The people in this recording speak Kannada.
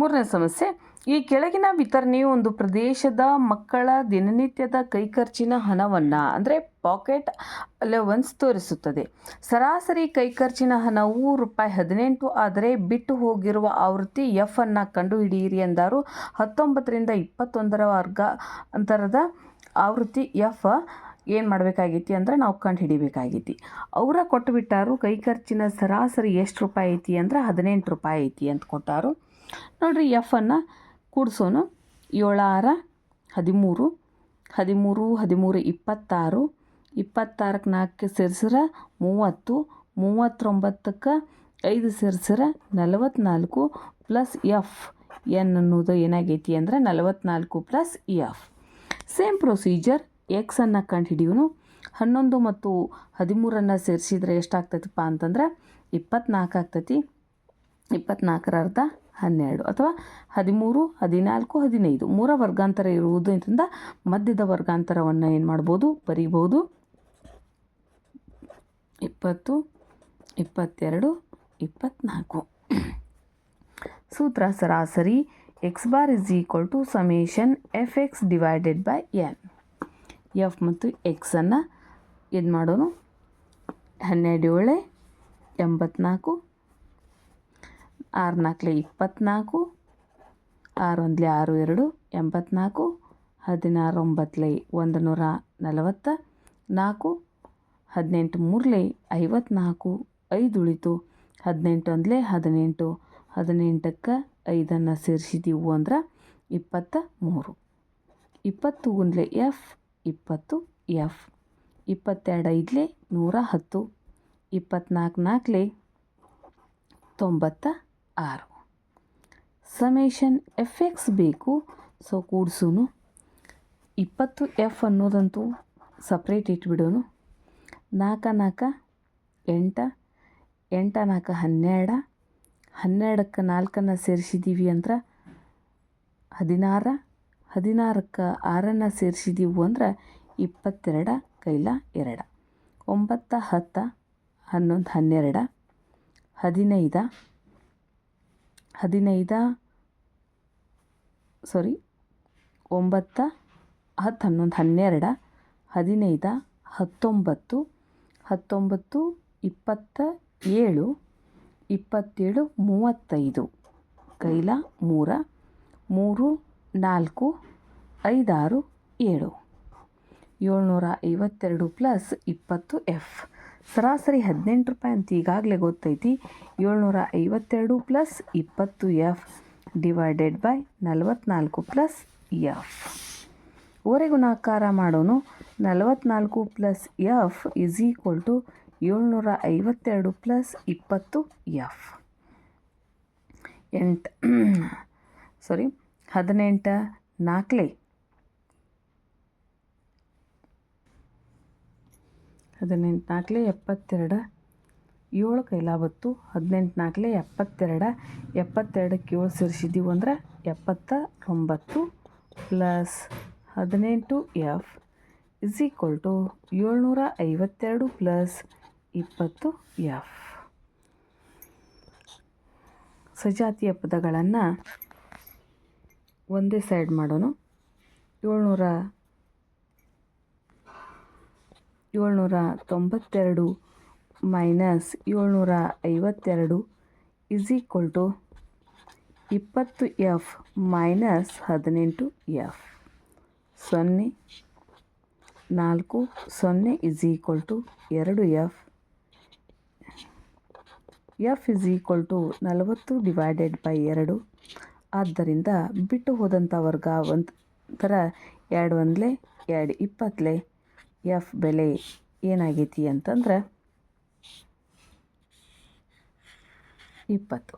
ಮೂರನೇ ಸಮಸ್ಯೆ, ಈ ಕೆಳಗಿನ ವಿತರಣೆಯು ಒಂದು ಪ್ರದೇಶದ ಮಕ್ಕಳ ದಿನನಿತ್ಯದ ಕೈಖರ್ಚಿನ ಹಣವನ್ನು, ಅಂದರೆ ಪಾಕೆಟ್ ಅಲೆವನ್ಸ್ ತೋರಿಸುತ್ತದೆ. ಸರಾಸರಿ ಕೈಖರ್ಚಿನ ಹಣವು ರೂಪಾಯಿ ಹದಿನೆಂಟು ಆದರೆ ಬಿಟ್ಟು ಹೋಗಿರುವ ಆವೃತ್ತಿ ಎಫ್ ಅನ್ನು ಕಂಡುಹಿಡಿಯಿರಿ ಎಂದರು ಹತ್ತೊಂಬತ್ತರಿಂದ ಇಪ್ಪತ್ತೊಂದರ ವರ್ಗ ಅಂತರದ ಆವೃತ್ತಿ ಎಫ್ ಏನು ಮಾಡಬೇಕಾಗೈತಿ ಅಂದ್ರೆ ನಾವು ಕಂಡು ಹಿಡಿಬೇಕಾಗೈತಿ ಅವರ ಕೊಟ್ಟುಬಿಟ್ಟಾರು ಕೈ ಖರ್ಚಿನ ಸರಾಸರಿ ಎಷ್ಟು ರೂಪಾಯಿ ಐತಿ ಅಂದ್ರೆ ಹದಿನೆಂಟು ರೂಪಾಯಿ ಐತಿ ಅಂತ ಕೊಟ್ಟಾರು. ನೋಡಿರಿ ಎಫನ್ನು ಕೂಡಿಸೋನು ಏಳಾರ, ಹದಿಮೂರು ಹದಿಮೂರು ಹದಿಮೂರು, ಇಪ್ಪತ್ತಾರು ಇಪ್ಪತ್ತಾರಕ್ಕೆ ನಾಲ್ಕು ಸೇರಿಸಿದ್ರೆ ಮೂವತ್ತು, ಮೂವತ್ತೊಂಬತ್ತಕ್ಕೆ ಐದು ಸೇರ್ಸಿದ್ರೆ ನಲವತ್ತ್ನಾಲ್ಕು ಪ್ಲಸ್ ಎಫ್ ಎನ್ ಅನ್ನೋದು ಏನಾಗೈತಿ ಅಂದರೆ ನಲವತ್ತ್ನಾಲ್ಕು ಪ್ಲಸ್ ಎಫ್ ಸೇಮ್ ಪ್ರೊಸೀಜರ್ ಎಕ್ಸನ್ನು ಕಂಡು ಹಿಡಿಯೋನು ಹನ್ನೊಂದು ಮತ್ತು ಹದಿಮೂರನ್ನು ಸೇರಿಸಿದ್ರೆ ಎಷ್ಟಾಗ್ತೈತಪ್ಪ ಅಂತಂದ್ರೆ ಇಪ್ಪತ್ನಾಲ್ಕು ಆಗ್ತೈತಿ. ಇಪ್ಪತ್ತ್ನಾಲ್ಕರ ಅರ್ಧ ಹನ್ನೆರಡು ಅಥವಾ ಹದಿಮೂರು, ಹದಿನಾಲ್ಕು, ಹದಿನೈದು ಮೂರ ವರ್ಗಾಂತರ ಇರುವುದರಿಂದ ಮಧ್ಯದ ವರ್ಗಾಂತರವನ್ನು ಏನು ಮಾಡ್ಬೋದು? ಬರೀಬೋದು. ಇಪ್ಪತ್ತು, ಇಪ್ಪತ್ತೆರಡು ಇಪ್ಪತ್ತ್ನಾಲ್ಕು ಸೂತ್ರ ಸರಾಸರಿ x bar is equal to summation f x divided by n f ಮತ್ತು ಎಕ್ಸನ್ನು ಇದು ಮಾಡೋನು? ಹನ್ನೆರಡು ಏಳೆ, ಎಂಬತ್ನಾಲ್ಕು ಆರು ನಾಲ್ಕಲೆ ಇಪ್ಪತ್ತ್ನಾಲ್ಕು ಆರು ಎರಡು, ಎಂಬತ್ನಾಲ್ಕು, ಹದಿನಾರು ಒಂಬತ್ತಲೆ ಒಂದು ನೂರ ನಲವತ್ತ, ನಾಲ್ಕು, ಹದಿನೆಂಟು ಮೂರಲೆ ಐವತ್ನಾಲ್ಕು ಐದು ಉಳಿತು ಹದಿನೆಂಟು ಒಂದಲೆ ಹದಿನೆಂಟು ಹದಿನೆಂಟಕ್ಕೆ ಐದನ್ನು ಸೇರಿಸಿದೀವು ಅಂದ್ರೆ ಇಪ್ಪತ್ತ ಮೂರು. ಇಪ್ಪತ್ತು ಗುಂಡ್ಲೆ ಎಫ್, ಇಪ್ಪತ್ತು ಎಫ್. ಇಪ್ಪತ್ತೆರಡು ಐದಲೆ ನೂರ ಹತ್ತು. ಇಪ್ಪತ್ನಾಲ್ಕು ನಾಲ್ಕಲೆ ತೊಂಬತ್ತ ಆರು. ಸಮೇಷನ್ ಎಫ್ ಎಕ್ಸ್ ಬೇಕು, ಸೊ ಕೂಡ್ಸೂನು. ಇಪ್ಪತ್ತು ಎಫ್ ಅನ್ನೋದಂತೂ ಸಪ್ರೇಟ್ ಇಟ್ಬಿಡೋನು. ನಾಲ್ಕ ನಾಲ್ಕ, ಎಂಟ ಎಂಟ ನಾಲ್ಕು ಹನ್ನೆರಡು, ಹನ್ನೆರಡಕ್ಕೆ ನಾಲ್ಕನ್ನು ಸೇರಿಸಿದ್ದೀವಿ ಅಂದ್ರೆ ಹದಿನಾರ, ಹದಿನಾರಕ್ಕೆ ಆರನ್ನು ಸೇರಿಸಿದೀವು ಅಂದ್ರೆ ಇಪ್ಪತ್ತೆರಡು, ಕೈಲ ಎರಡು. ಒಂಬತ್ತು, ಹತ್ತು ಹನ್ನೊಂದು ಹನ್ನೆರಡು, ಹದಿನೈದ ಹದಿನೈದ ಸಾರಿ ಒಂಬತ್ತ ಹತ್ತು ಹನ್ನೊಂದು ಹನ್ನೆರಡು, ಹದಿನೈದ, ಹತ್ತೊಂಬತ್ತು ಹತ್ತೊಂಬತ್ತು, ಇಪ್ಪತ್ತ ಏಳು, ಇಪ್ಪತ್ತೇಳು, ಮೂವತ್ತೈದು. ಕೈಲ ಮೂರ, ಮೂರು, ನಾಲ್ಕು, ಐದಾರು, ಏಳು. ಏಳ್ನೂರ ಐವತ್ತೆರಡು ಪ್ಲಸ್ ಇಪ್ಪತ್ತು ಎಫ್ ಸರಾಸರಿ ಹದಿನೆಂಟು ರೂಪಾಯಿ ಅಂತ ಈಗಾಗಲೇ ಗೊತ್ತೈತಿ. ಏಳ್ನೂರ ಐವತ್ತೆರಡು ಪ್ಲಸ್ ಇಪ್ಪತ್ತು ಎಫ್ ಡಿವೈಡೆಡ್ ಬೈ ನಲವತ್ತ್ನಾಲ್ಕು ಪ್ಲಸ್ ಎಫ್ ಗುಣಾಕಾರ ಮಾಡೋನು ನಲವತ್ತ್ನಾಲ್ಕು plus f is equal to ಏಳ್ನೂರ ಐವತ್ತೆರಡು ಪ್ಲಸ್ ಇಪ್ಪತ್ತು ಎಫ್ ಎಂಟು ಸಾರಿ ಹದಿನೆಂಟು ನಾಲ್ಕಲೆ ಹದಿನೆಂಟು ನಾಲ್ಕಲೆ ಎಪ್ಪತ್ತೆರಡು, ಏಳು ಕೈಲಾಬತ್ತು ಹದಿನೆಂಟು ನಾಲ್ಕಲೆ ಎಪ್ಪತ್ತೆರಡು, ಎಪ್ಪತ್ತೆರಡಕ್ಕೆ ಏಳು ಸೇರಿಸಿದ್ದೀವಿ ಅಂದ್ರೆ ಎಪ್ಪತ್ತ ಒಂಬತ್ತು ಪ್ಲಸ್ ಹದಿನೆಂಟು ಎಫ್ ಇಸ್ ಈಕ್ವಲ್ ಟು ಏಳ್ನೂರ ಐವತ್ತೆರಡು ಪ್ಲಸ್ ಇಪ್ಪತ್ತು ಎಫ್. ಸಜಾತಿಯ ಪದಗಳನ್ನು ಒಂದೇ ಸೈಡ್ ಮಾಡೋಣ. ಏಳ್ನೂರ ಏಳ್ನೂರ ತೊಂಬತ್ತೆರಡು ಮೈನಸ್ ಏಳ್ನೂರ ಐವತ್ತೆರಡು ಇಸ್ ಈಕ್ವಲ್ ಟು ಇಪ್ಪತ್ತು ಎಫ್ ಮೈನಸ್ ಹದಿನೆಂಟು ಎಫ್ ಸೊನ್ನೆ, ನಾಲ್ಕು, ಸೊನ್ನೆ ಇಸ್ ಈಕ್ವಲ್ ಟು ಎರಡು f f is equal to ನಲವತ್ತು ಡಿವೈಡೆಡ್ ಬೈ ಎರಡು. ಆದ್ದರಿಂದ ಬಿಟ್ಟು ಹೋದಂಥ ವರ್ಗ ಒಂದು ಥರ ಎರಡು ಒಂದಲೇ, ಎರಡು ಇಪ್ಪತ್ತಲೇ ಎಫ್ ಬೆಲೆ ಏನಾಗೈತಿ ಅಂತಂದ್ರೆ ಇಪ್ಪತ್ತು.